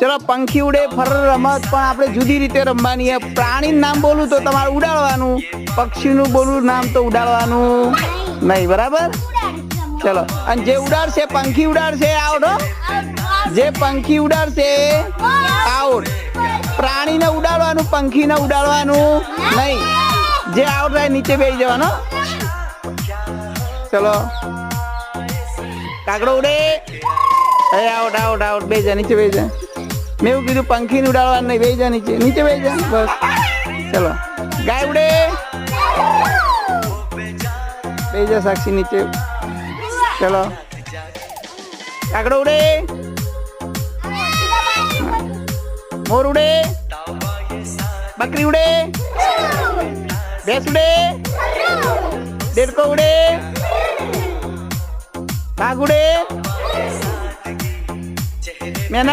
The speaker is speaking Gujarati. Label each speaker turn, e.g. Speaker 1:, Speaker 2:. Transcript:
Speaker 1: ચલો, પંખી ઉડે ફર રમત, પણ આપણે જુદી રીતે રમવાની છે. પ્રાણીનું નામ બોલું તો તમારે ઉડાડવાનું. પક્ષીનું બોલું નામ તો ઉડાડવાનું. નહીં, બરાબર? ચલો, અને જે ઉડાડશે, પંખી ઉડાડશે આઉટ જે પંખી ઉડાડશે આઉટ પ્રાણીને ઉડાડવાનું, પંખીને ઉડાડવાનું. નહીં, જે આઉટ રહે નીચે બેસી જવાનો ચલો. કાગડો ઉડે. આઉટ આઉટ આઉટ બે જા, નીચે બે જા. મેં એવું કીધું પંખીને ઉડાડવાનું નહીં બે જા નીચે નીચે બે જા બસ ચલો ગાય ઉડે બે જા સાક્ષી નીચે ચલો કાકડો ઉડે મોર ઉડે બકરી ઉડે ભેંસ ઉડે દેડકો ઉડે કાગ ઉડે